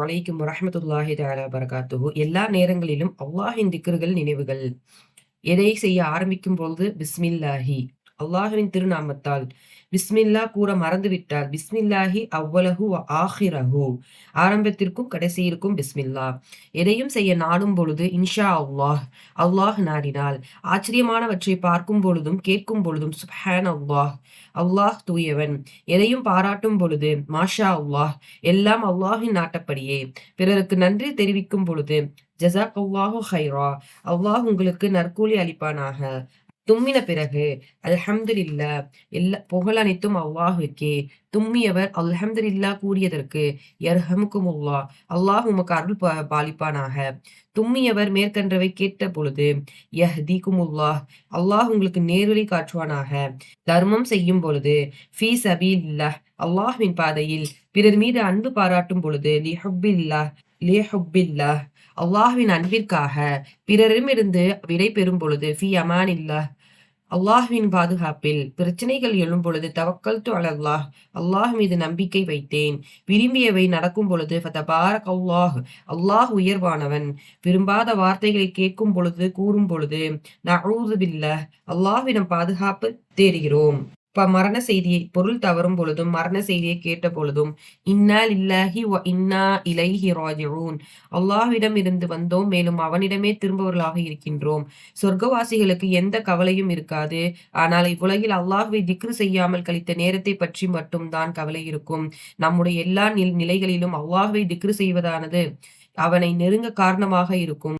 வலைக்கும் வரஹமத்துல்லாஹி தாலா பரகாத்துஹு எல்லா நேரங்களிலும் அல்லாஹின் திக்ருகள் நினைவுகள். எதை செய்ய ஆரம்பிக்கும் பொழுது பிஸ்மில்லாஹி. அல்லாஹுவின் திருநாமத்தால். பிஸ்மில்லா கூற மறந்துவிட்டால் பிஸ்மில்லாஹி அவ்வளகு ஆஹிரஹு. ஆரம்பத்திற்கும் கடைசியிற்கும் பிஸ்மில்லா. எதையும் செய்ய நாடும் பொழுது இன்ஷா அல்லாஹ் அல்லாஹ் நாடினால். ஆச்சரியமானவற்றை பார்க்கும் பொழுதும் கேட்கும் பொழுதும் சுஹான் அல்லாஹ் அல்லாஹ் தூயவன். எதையும் பாராட்டும் பொழுது மாஷா அல்லாஹ் எல்லாம் அல்லாஹின் நாட்டப்படியே. பிறருக்கு நன்றி தெரிவிக்கும் பொழுது ஜசாக் அல்லாஹு ஹைரா அல்லாஹ் உங்களுக்கு நற்கூலி அளிப்பானாக. தும்மின பிறகு அல்ஹம்துலில்லா எல்லா புகழ் அனைத்தும் அல்லாஹுக்கே. தும்மியவர் அல்ஹம்துலில்லா கூறியதற்கு யர்ஹமுக்குமுல்லா அல்லாஹ் உமக்கு அருள் பாலிப்பானாக. தும்மியவர் மேற்கன்றவை கேட்ட பொழுது யஹ்திகுமுல்லா அல்லாஹ் உங்களுக்கு நேர்வழி காட்டுவானாக. தர்மம் செய்யும் பொழுது ஃபீ சபீல்லா அல்லாஹ்வின் பாதையில் பிறர் மீது அன்பு பாராட்டும் பொழுது லிஹுப்பில்லா லிஹுப்பில்லா அல்லாஹ்வின் அன்பிற்காக பிறரிடமிருந்து விடை பெறும் பொழுது ஃபி அமான் இல்லா அல்லாஹ்வின் பாதுகாப்பில் பிரச்சனைகள் எழும் பொழுது தவக்கல் டு அல்லாஹ் அல்லாஹ் மீது நம்பிக்கை வைத்தேன். விரும்பியவை நடக்கும் பொழுது ஃபதபாரக் அல்லாஹ் அல்லாஹ் உயர்வானவன். விரும்பாத வார்த்தைகளை கேட்கும் பொழுது கூறும் பொழுது நகூது பில்ல அல்லாஹ்விடம் பாதுகாப்பு தேடுகிறோம். மரண செய்தியை பொருள் தவறும் பொழுதும் மரண செய்தியை கேட்ட பொழுதும் இன்னால் இல்லாஹி இன்னா இலைஹி ராஜிஊன். அல்லாஹ்விடம் இருந்து வந்தோம் மேலும் அவனிடமே திரும்பவர்களாக இருக்கின்றோம். சொர்க்கவாசிகளுக்கு எந்த கவலையும் இருக்காது. ஆனால் இவ்வுலகில் அல்லாஹ்வை திக்ரு செய்யாமல் கழித்த நேரத்தை பற்றி மட்டும்தான் கவலை இருக்கும். நம்முடைய எல்லா நிலைகளிலும் அல்லாஹ்வை திக்ரு செய்வதானது அவனை நெருங்க காரணமாக இருக்கும்.